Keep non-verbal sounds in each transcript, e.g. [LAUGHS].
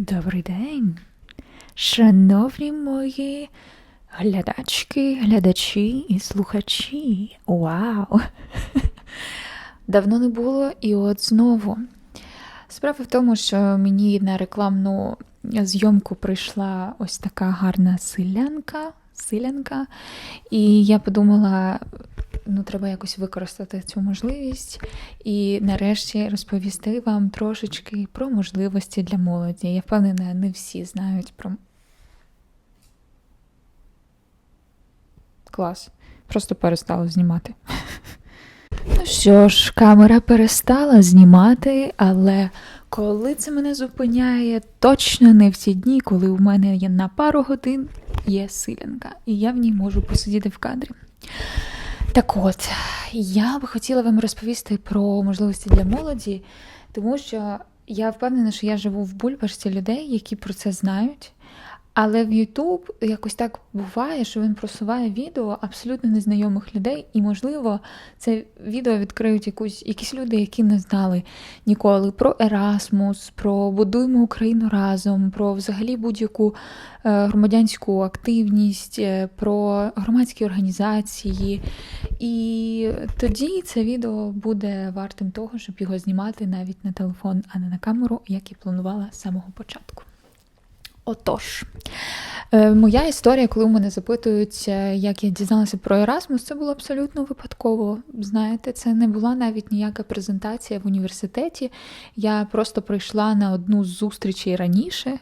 Добрий день, шановні мої глядачки, глядачі і слухачі. Вау! [LAUGHS] Давно не було, і от знову. Справа в тому, що мені на рекламну зйомку прийшла ось така гарна селянка, селянка, і я подумала, ну, треба якось використати цю можливість і нарешті розповісти вам трошечки про можливості для молоді. Я впевнена, не всі знають про. Клас. Просто перестала знімати. Ну що ж, камера перестала знімати, але коли це мене зупиняє, точно не в ті дні, коли у мене є на пару годин є силянка, і я в ній можу посидіти в кадрі. Так от, я би хотіла вам розповісти про можливості для молоді, тому що я впевнена, що я живу в бульбашці людей, які про це знають. Але в YouTube якось так буває, що він просуває відео абсолютно незнайомих людей, і, можливо, це відео відкриють якусь, якісь люди, які не знали ніколи про Ерасмус, про будуємо Україну разом, про взагалі будь-яку е, громадянську активність, е, про громадські організації. І тоді це відео буде вартим того, щоб його знімати навіть на телефон, а не на камеру, як і планувала з самого початку. Отож, е, моя історія, коли мене запитують, е, як я дізналася про Ерасмус, це було абсолютно випадково. Знаєте, це не була навіть ніяка презентація в університеті. Я просто прийшла на одну з зустрічей раніше.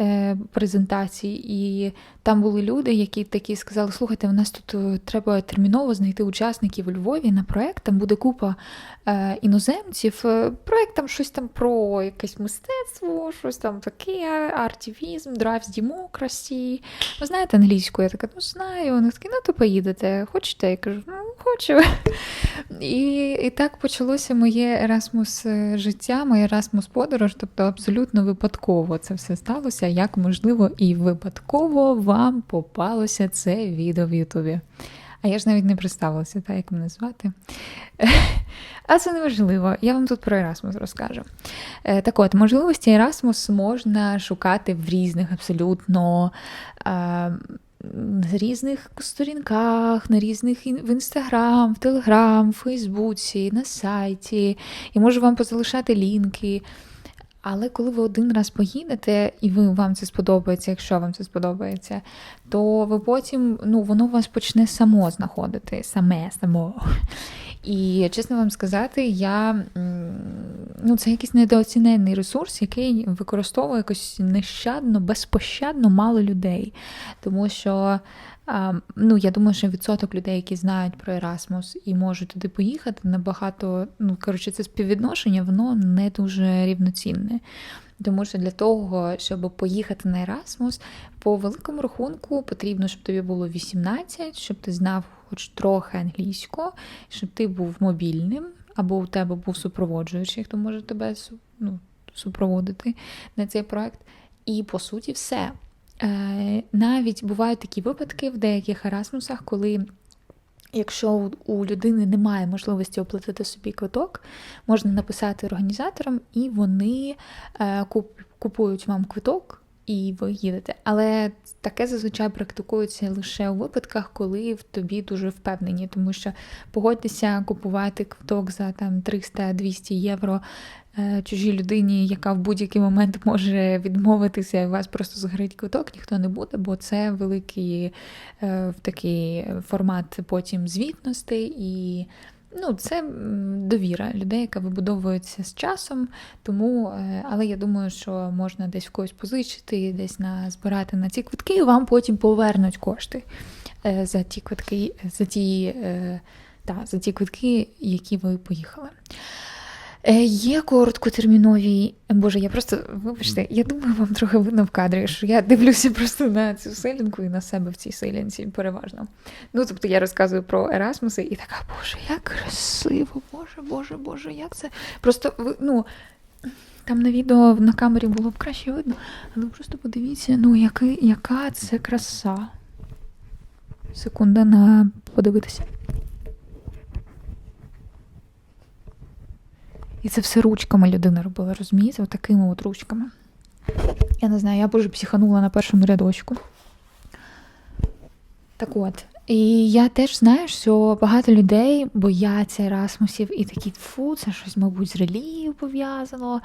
Е, презентацій, і там були люди, які такі сказали: слухайте, у нас тут е, треба терміново знайти учасників у Львові на проект. Там буде купа е, іноземців. Проект там щось там про якесь мистецтво, щось там таке, артивізм, драйв з. Ви знаєте англійську? Я така, ну знаю. Вони такі, ну то поїдете, хочете? Я кажу, ну хочу. [LAUGHS] І і так почалося моє Ерасмус життя, моє Ерасмус подорож, тобто абсолютно випадково це все сталося, як можливо, і випадково вам попалося це відео в Ютубі. А я ж навіть не представилася, так, як мене звати. [LAUGHS] А це не важливо, я вам тут про Ерасмус розкажу. Е, так от, можливості Ерасмус можна шукати в різних абсолютно в різних сторінках, на різних в інстаграм, в Телеграм, в Фейсбуці, на сайті. І можу вам позалишати лінки. Але коли ви один раз поїдете, і ви вам це сподобається, якщо вам це сподобається, то ви потім ну, воно вас почне само знаходити, саме само. І чесно вам сказати, я ну, це якийсь недооцінений ресурс, який використовує якось нещадно, безпощадно мало людей. Тому що ну, я думаю, що відсоток людей, які знають про Ерасмус і можуть туди поїхати, набагато, ну, коротше, це співвідношення, воно не дуже рівноцінне. Тому що для того, щоб поїхати на Ерасмус, по великому рахунку потрібно, щоб тобі було 18, щоб ти знав хоч трохи англійську, щоб ти був мобільним, або у тебе був супроводжуючий, хто може тебе ну, супроводити на цей проект. І по суті, все. Е, навіть бувають такі випадки в деяких Ерасмусах, коли. Якщо у людини немає можливості оплатити собі квиток, можна написати організаторам, і вони е, купують вам квиток, і ви їдете. Але таке зазвичай практикується лише у випадках, коли в тобі дуже впевнені, тому що погодьтеся купувати квиток за там 300-200 євро Е, чужій людині, яка в будь-який момент може відмовитися, і вас просто згорить квиток, ніхто не буде, бо це великий е, такий формат потім звітностей і. Ну, це довіра людей, яка вибудовується з часом, тому, е, але я думаю, що можна десь в когось позичити, десь на збирати на ці квитки, і вам потім повернуть кошти за ті квитки, за ті, та, за ті квитки, які ви поїхали. Е, є короткотермінові. Боже, я просто, вибачте, я думаю, вам трохи видно в кадрі, що я дивлюся просто на цю селінку і на себе в цій селінці переважно. Ну, тобто я розказую про Ерасмуси і така, Боже, як красиво, Боже, Боже, Боже, як це. Просто ну, там на відео на камері було б краще видно, але просто подивіться, ну, який, яка це краса. Секунда на подивитися. І це все ручками людина робила, розумієте? Отакими от ручками. Я не знаю, я б психанула на першому рядочку. Так от, і я теж знаю, що багато людей бояться Ерасмусів і такі фу, це щось, мабуть, з релігією пов'язано,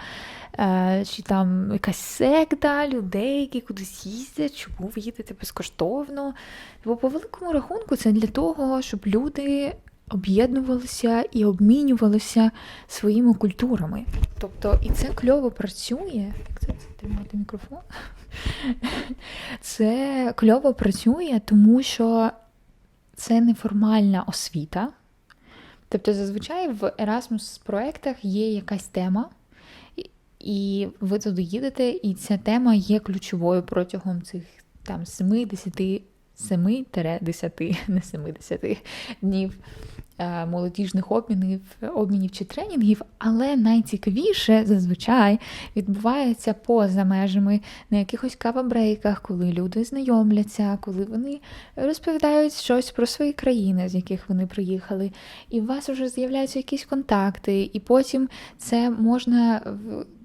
е, чи там якась секта людей, які кудись їздять, чому ви їдете безкоштовно. Бо по великому рахунку це для того, щоб люди об'єднувалися і обмінювалися своїми культурами. Тобто, і це кльово працює. Як це, тримати мікрофон? [LAUGHS] Це кльово працює, тому що це неформальна освіта. Тобто, зазвичай в Erasmus проєктах є якась тема, і ви туди їдете, і ця тема є ключовою протягом цих там 7-10 7-10, [LAUGHS] не 70 днів молодіжних обмінів, обмінів чи тренінгів, але найцікавіше зазвичай відбувається поза межами на якихось кавабрейках, коли люди знайомляться, коли вони розповідають щось про свої країни, з яких вони приїхали, і у вас вже з'являються якісь контакти, і потім це можна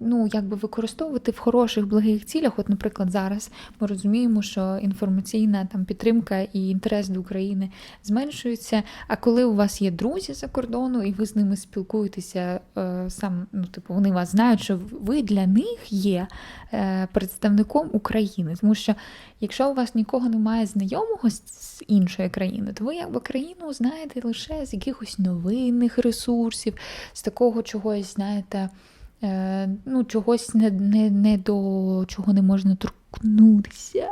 ну, якби використовувати в хороших благих цілях. От, наприклад, зараз ми розуміємо, що інформаційна там підтримка і інтерес до України зменшується. А коли у вас є друзі за кордону, і ви з ними спілкуєтеся е, сам, ну типу, вони вас знають, що ви для них є е, представником України. Тому що якщо у вас нікого немає знайомого з іншої країни, то ви якби країну знаєте лише з якихось новинних ресурсів, з такого чогось, знаєте. Е, ну, чогось не не, не до чого не можна торкнутися.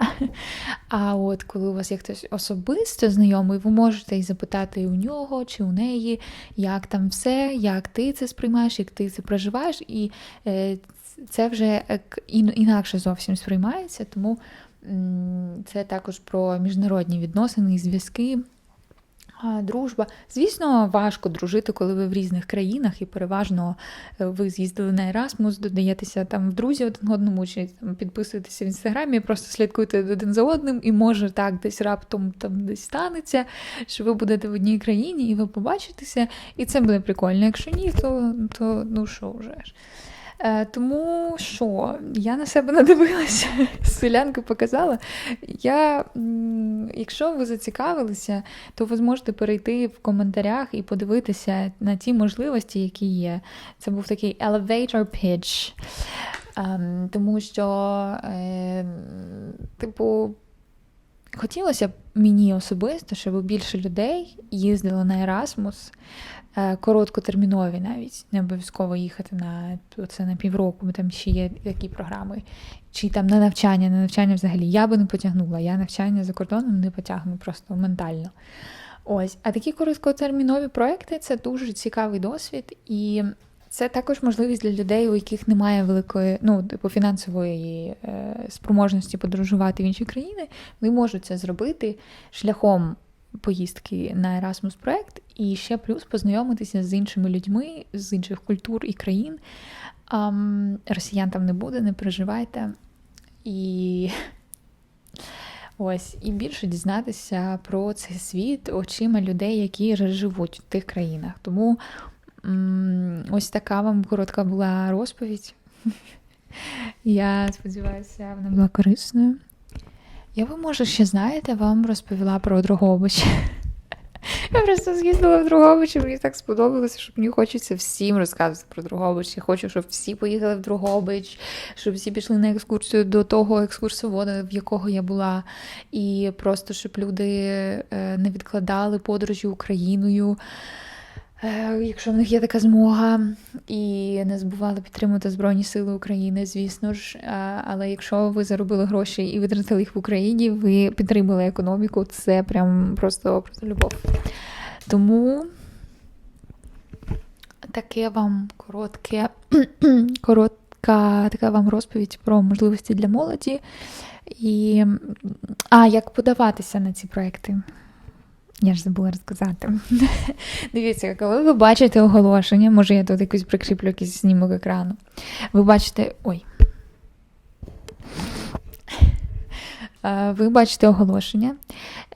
А от коли у вас є хтось особисто знайомий, ви можете і запитати у нього чи у неї, як там все, як ти це сприймаєш, як ти це проживаєш, і е, це вже інакше зовсім сприймається, тому це також про міжнародні відносини і зв'язки. Дружба. Звісно, важко дружити, коли ви в різних країнах, і переважно е, ви з'їздили на Ерасмус, додаєтеся там в друзі один одному, чи там підписуєтеся в інстаграмі, просто слідкуєте один за одним, і може так десь раптом там десь станеться, що ви будете в одній країні і ви побачитеся, і це буде прикольно. Якщо ні, то то ну що вже ж. Е, тому що я на себе [LAUGHS] надивилася, селянки показала. Я, Якщо ви зацікавилися, то ви зможете перейти в коментарях і подивитися на ті можливості, які є. Це був такий elevator pitch. Um, тому що, е, типу, хотілося б мені особисто, щоб більше людей їздило на Erasmus, короткотермінові навіть, не обов'язково їхати на це на півроку, бо там ще є такі програми, чи там на навчання, на навчання взагалі я би не потягнула. Я навчання за кордоном не потягну просто ментально. Ось, а такі короткотермінові проекти це дуже цікавий досвід, і це також можливість для людей, у яких немає великої, ну, типу фінансової е, спроможності подорожувати в інші країни. Вони можуть це зробити шляхом поїздки на Erasmus проект і ще плюс познайомитися з іншими людьми з інших культур і країн. Росіян там не буде, не переживайте. І [LAUGHS] ось, і більше дізнатися про цей світ очима людей, які живуть в тих країнах. Тому ось така вам коротка була розповідь. [LAUGHS] Я сподіваюся, вона була корисною. Я би, може, ще знаєте, вам розповіла про Дрогобич. [LAUGHS] Я просто з'їздила в Другобич, і мені так сподобалося, що мені хочеться всім розказувати про Другобич. Я хочу, щоб всі поїхали в Другобич, щоб всі пішли на екскурсію до того екскурсовода, в якого я була, і просто щоб люди е, не відкладали подорожі Україною. Е, якщо в них є така змога, і не забували підтримувати Збройні Сили України, звісно ж. Е, але якщо ви заробили гроші і витратили їх в Україні, ви підтримали економіку, це прям просто, просто любов. Тому таке вам коротке, [CLEARS THROAT] коротка така вам розповідь про можливості для молоді. І, А, як подаватися на ці проекти? Я ж забула розказати. [LAUGHS] Дивіться, коли ви бачите оголошення, може я тут якусь прикріплю якийсь знімок екрану. Ви бачите. Ой. Е, ви бачите оголошення,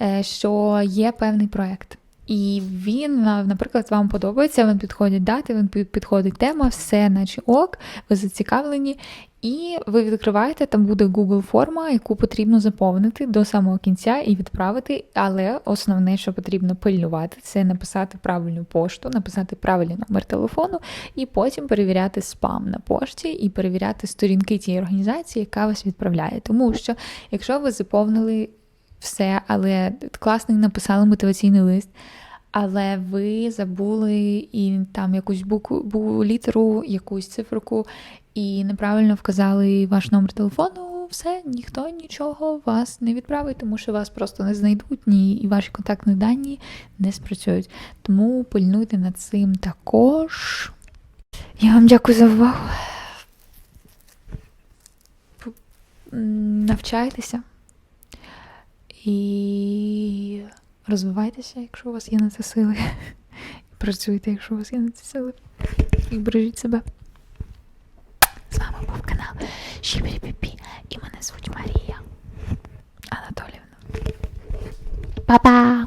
е, що є певний проєкт. І він, наприклад, вам подобається, він підходить дати, він підходить тема, все, наче ок, ви зацікавлені, І ви відкриваєте, там буде Google форма, яку потрібно заповнити до самого кінця і відправити. Але основне, що потрібно пильнувати, це написати правильну пошту, написати правильний номер телефону, і потім перевіряти спам на пошті і перевіряти сторінки тієї організації, яка вас відправляє. Тому що, якщо ви заповнили все, але класний написали мотиваційний лист. Але ви забули і там якусь букву, бу- літеру, якусь циферку, і неправильно вказали ваш номер телефону, все, ніхто нічого вас не відправить, тому що вас просто не знайдуть, ні, і ваші контактні дані не спрацюють. Тому пильнуйте над цим також. Я вам дякую за увагу. Навчайтеся і розвивайтеся, якщо у вас є на це сили. [LAUGHS] Працюйте, якщо у вас є на це сили. І бережіть себе. З вами був канал Шібері-Піпі, і мене звуть Марія Анатоліївна. Па-па!